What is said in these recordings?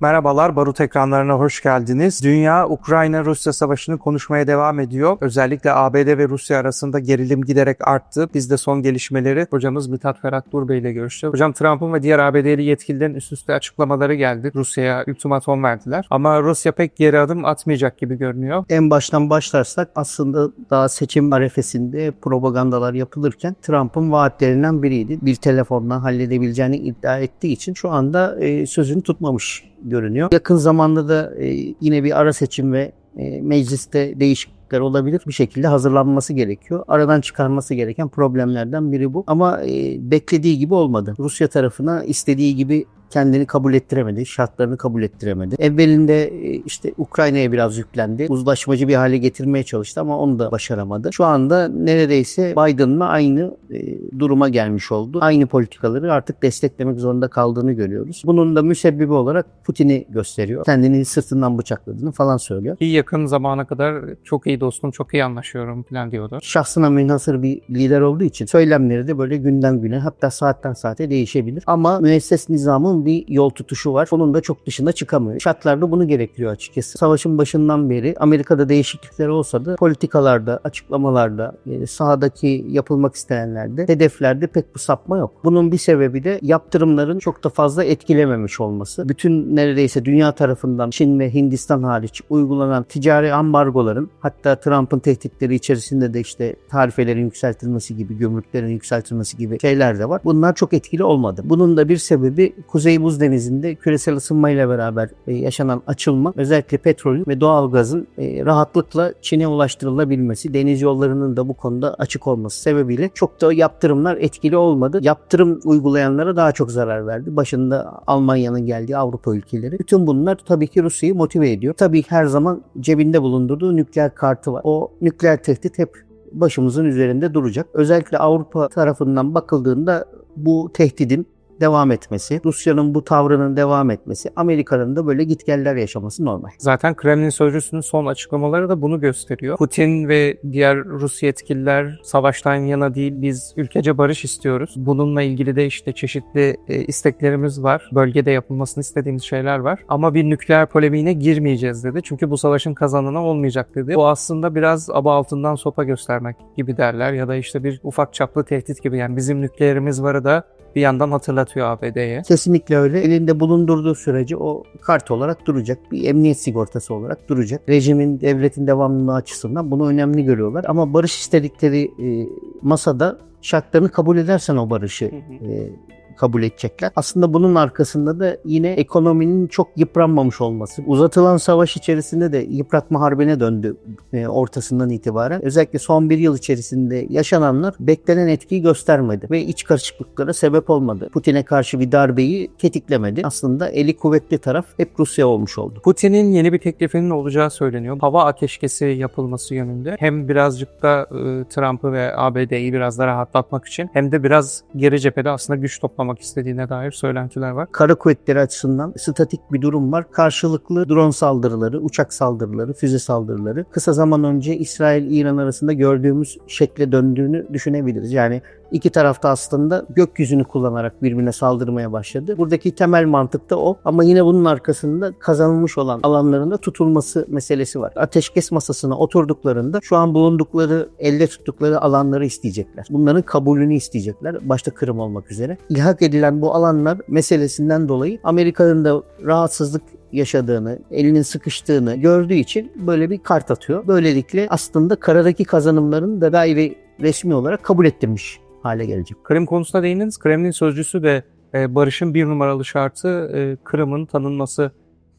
Merhabalar, Barut ekranlarına hoş geldiniz. Dünya, Ukrayna-Rusya savaşını konuşmaya devam ediyor. Özellikle ABD ve Rusya arasında gerilim giderek arttı. Biz de son gelişmeleri hocamız Mithat Ferhat Dur Bey ile görüştük. Hocam Trump'ın ve diğer ABD'li yetkililerin üst üste açıklamaları geldi. Rusya'ya ultimatom verdiler. Ama Rusya pek geri adım atmayacak gibi görünüyor. En baştan başlarsak aslında daha seçim arefesinde propagandalar yapılırken Trump'ın vaatlerinden biriydi. Bir telefonla halledebileceğini iddia ettiği için şu anda e, sözünü tutmamış görünüyor. Yakın zamanda da e, yine bir ara seçim ve e, mecliste değişiklikler olabilir. Bir şekilde hazırlanması gerekiyor. Aradan çıkarması gereken problemlerden biri bu. Ama e, beklediği gibi olmadı. Rusya tarafına istediği gibi kendini kabul ettiremedi, şartlarını kabul ettiremedi. Evvelinde e, işte Ukrayna'ya biraz yüklendi. Uzlaşmacı bir hale getirmeye çalıştı ama onu da başaramadı. Şu anda neredeyse Biden'la aynı e, duruma gelmiş oldu. Aynı politikaları artık desteklemek zorunda kaldığını görüyoruz. Bunun da müsebbibi olarak Putin'i gösteriyor. Kendini sırtından bıçakladığını falan söylüyor. Ki yakın zamana kadar çok iyi dostum, çok iyi anlaşıyorum falan diyordu. Şahsına münhasır bir lider olduğu için söylemleri de böyle günden güne hatta saatten saate değişebilir. Ama müesses nizamın bir yol tutuşu var. Onun da çok dışına çıkamıyor. Şartlarda bunu gerektiriyor açıkçası. Savaşın başından beri Amerika'da değişiklikler olsa da politikalarda, açıklamalarda, e, sahadaki yapılmak istenenlerde, hedeflerde pek bu sapma yok. Bunun bir sebebi de yaptırımların çok da fazla etkilememiş olması. Bütün neredeyse dünya tarafından Çin ve Hindistan hariç uygulanan ticari ambargoların hatta Trump'ın tehditleri içerisinde de işte tarifelerin yükseltilmesi gibi, gümrüklerin yükseltilmesi gibi şeyler de var. Bunlar çok etkili olmadı. Bunun da bir sebebi Kuzey Buz Denizi'nde küresel ısınmayla beraber e, yaşanan açılma, özellikle petrolün ve doğalgazın e, rahatlıkla Çin'e ulaştırılabilmesi, deniz yollarının da bu konuda açık olması sebebiyle çok da yaptırımlar etkili olmadı. Yaptırım uygulayanlara daha çok zarar verdi. Başında Almanya'nın geldiği Avrupa ülkeleri. Bütün bunlar tabii ki Rusya'yı motive ediyor. Tabii her zaman cebinde bulundurduğu nükleer kartı var. O nükleer tehdit hep başımızın üzerinde duracak. Özellikle Avrupa tarafından bakıldığında bu tehdidin devam etmesi, Rusya'nın bu tavrının devam etmesi, Amerika'nın da böyle gitgeller yaşaması normal. Zaten Kremlin sözcüsünün son açıklamaları da bunu gösteriyor. Putin ve diğer Rus yetkililer savaştan yana değil biz ülkece barış istiyoruz. Bununla ilgili de işte çeşitli e, isteklerimiz var. Bölgede yapılmasını istediğimiz şeyler var. Ama bir nükleer polemiğine girmeyeceğiz dedi. Çünkü bu savaşın kazananı olmayacak dedi. Bu aslında biraz aba altından sopa göstermek gibi derler ya da işte bir ufak çaplı tehdit gibi yani bizim nükleerimiz varı da bir yandan hatırlatıyor ABD'ye. Kesinlikle öyle. Elinde bulundurduğu sürece o kart olarak duracak. Bir emniyet sigortası olarak duracak. Rejimin, devletin devamlılığı açısından bunu önemli görüyorlar. Ama barış istedikleri e, masada şartlarını kabul edersen o barışı e, kabul edecekler. Aslında bunun arkasında da yine ekonominin çok yıpranmamış olması. Uzatılan savaş içerisinde de yıpratma harbine döndü e, ortasından itibaren. Özellikle son bir yıl içerisinde yaşananlar beklenen etkiyi göstermedi ve iç karışıklıklara sebep olmadı. Putin'e karşı bir darbeyi tetiklemedi. Aslında eli kuvvetli taraf hep Rusya olmuş oldu. Putin'in yeni bir teklifinin olacağı söyleniyor. Hava ateşkesi yapılması yönünde. Hem birazcık da e, Trump'ı ve ABD'yi biraz da rahatlatmak için hem de biraz geri cephede aslında güç toplamak istediğine dair söylentiler var. Kara kuvvetleri açısından statik bir durum var. Karşılıklı drone saldırıları, uçak saldırıları, füze saldırıları kısa zaman önce İsrail-İran arasında gördüğümüz şekle döndüğünü düşünebiliriz. Yani İki tarafta aslında gökyüzünü kullanarak birbirine saldırmaya başladı. Buradaki temel mantık da o. Ama yine bunun arkasında kazanılmış olan alanlarında tutulması meselesi var. Ateşkes masasına oturduklarında şu an bulundukları, elde tuttukları alanları isteyecekler. Bunların kabulünü isteyecekler. Başta Kırım olmak üzere. İlhak edilen bu alanlar meselesinden dolayı Amerika'nın da rahatsızlık yaşadığını, elinin sıkıştığını gördüğü için böyle bir kart atıyor. Böylelikle aslında karadaki kazanımların da gayri resmi olarak kabul ettirmiş hale gelecek. Kırım konusuna değindiniz. Kremlin sözcüsü de e, barışın bir numaralı şartı e, Kırım'ın tanınması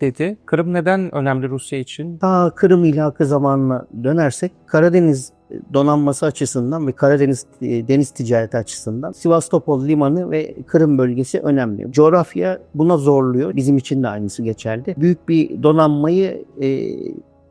dedi. Kırım neden önemli Rusya için? Ta Kırım ilhakı zamanına dönersek Karadeniz donanması açısından ve Karadeniz e, deniz ticareti açısından Sivastopol limanı ve Kırım bölgesi önemli. Coğrafya buna zorluyor. Bizim için de aynısı geçerli. Büyük bir donanmayı e,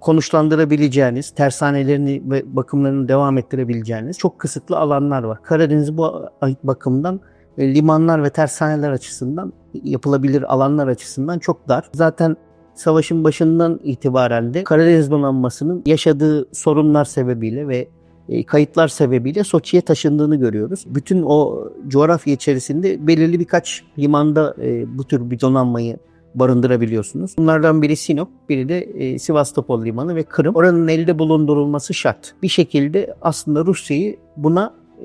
konuşlandırabileceğiniz, tersanelerini ve bakımlarını devam ettirebileceğiniz çok kısıtlı alanlar var. Karadeniz bu bakımdan e, limanlar ve tersaneler açısından yapılabilir alanlar açısından çok dar. Zaten savaşın başından itibaren de Karadeniz donanmasının yaşadığı sorunlar sebebiyle ve e, kayıtlar sebebiyle Soçi'ye taşındığını görüyoruz. Bütün o coğrafya içerisinde belirli birkaç limanda e, bu tür bir donanmayı barındırabiliyorsunuz. Bunlardan biri Sinop, biri de e, Sivastopol Limanı ve Kırım. Oranın elde bulundurulması şart. Bir şekilde aslında Rusya'yı buna e,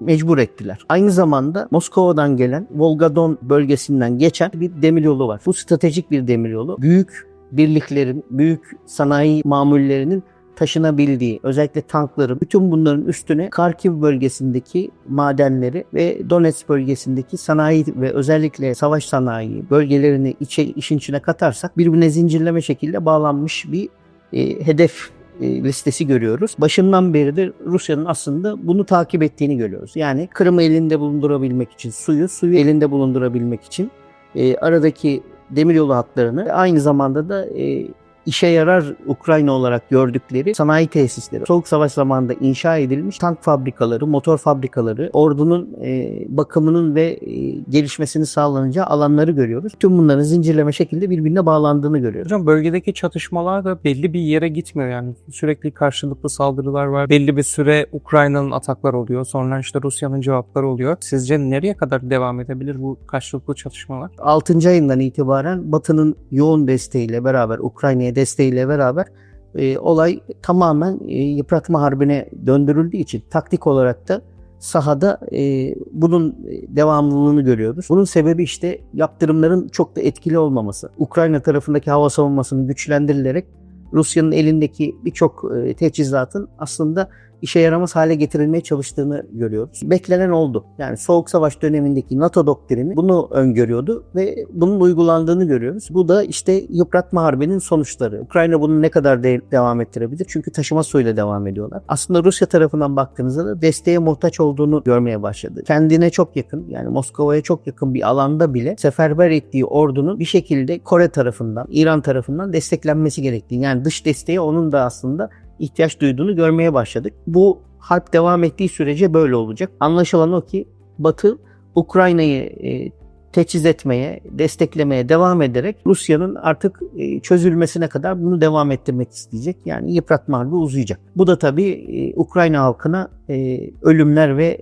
mecbur ettiler. Aynı zamanda Moskova'dan gelen Volga-Don bölgesinden geçen bir demiryolu var. Bu stratejik bir demiryolu. Büyük birliklerin, büyük sanayi mamullerinin taşınabildiği, özellikle tankların, bütün bunların üstüne Karkiv bölgesindeki madenleri ve Donetsk bölgesindeki sanayi ve özellikle savaş sanayi bölgelerini içe, işin içine katarsak birbirine zincirleme şekilde bağlanmış bir e, hedef listesi görüyoruz. Başından beri de Rusya'nın aslında bunu takip ettiğini görüyoruz. Yani Kırım'ı elinde bulundurabilmek için suyu, suyu elinde bulundurabilmek için e, aradaki demiryolu hatlarını aynı zamanda da e, işe yarar Ukrayna olarak gördükleri sanayi tesisleri. Soğuk Savaş zamanında inşa edilmiş tank fabrikaları, motor fabrikaları, ordunun e, bakımının ve e, gelişmesini sağlanacağı alanları görüyoruz. Tüm bunların zincirleme şekilde birbirine bağlandığını görüyoruz. Hocam bölgedeki çatışmalar da belli bir yere gitmiyor yani. Sürekli karşılıklı saldırılar var. Belli bir süre Ukrayna'nın ataklar oluyor. Sonra işte Rusya'nın cevapları oluyor. Sizce nereye kadar devam edebilir bu karşılıklı çatışmalar? 6. ayından itibaren Batı'nın yoğun desteğiyle beraber, Ukrayna'ya desteğiyle beraber e, olay tamamen e, yıpratma harbine döndürüldüğü için taktik olarak da sahada e, bunun devamlılığını görüyoruz. Bunun sebebi işte yaptırımların çok da etkili olmaması. Ukrayna tarafındaki hava savunmasının güçlendirilerek Rusya'nın elindeki birçok e, teçhizatın aslında işe yaramaz hale getirilmeye çalıştığını görüyoruz. Beklenen oldu. Yani Soğuk Savaş dönemindeki NATO doktrini bunu öngörüyordu ve bunun uygulandığını görüyoruz. Bu da işte yıpratma harbinin sonuçları. Ukrayna bunu ne kadar de- devam ettirebilir? Çünkü taşıma suyla devam ediyorlar. Aslında Rusya tarafından baktığınızda da desteğe muhtaç olduğunu görmeye başladı. Kendine çok yakın yani Moskova'ya çok yakın bir alanda bile seferber ettiği ordunun bir şekilde Kore tarafından, İran tarafından desteklenmesi gerektiğini yani dış desteğe onun da aslında ihtiyaç duyduğunu görmeye başladık. Bu harp devam ettiği sürece böyle olacak. Anlaşılan o ki Batı Ukrayna'yı e, teçhiz etmeye, desteklemeye devam ederek Rusya'nın artık e, çözülmesine kadar bunu devam ettirmek isteyecek. Yani yıpratma harbi uzayacak. Bu da tabii e, Ukrayna halkına e, ölümler ve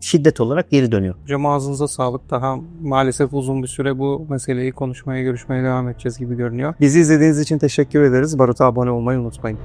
şiddet olarak geri dönüyor. Hocam ağzınıza sağlık. Daha maalesef uzun bir süre bu meseleyi konuşmaya, görüşmeye devam edeceğiz gibi görünüyor. Bizi izlediğiniz için teşekkür ederiz. Barut'a abone olmayı unutmayın.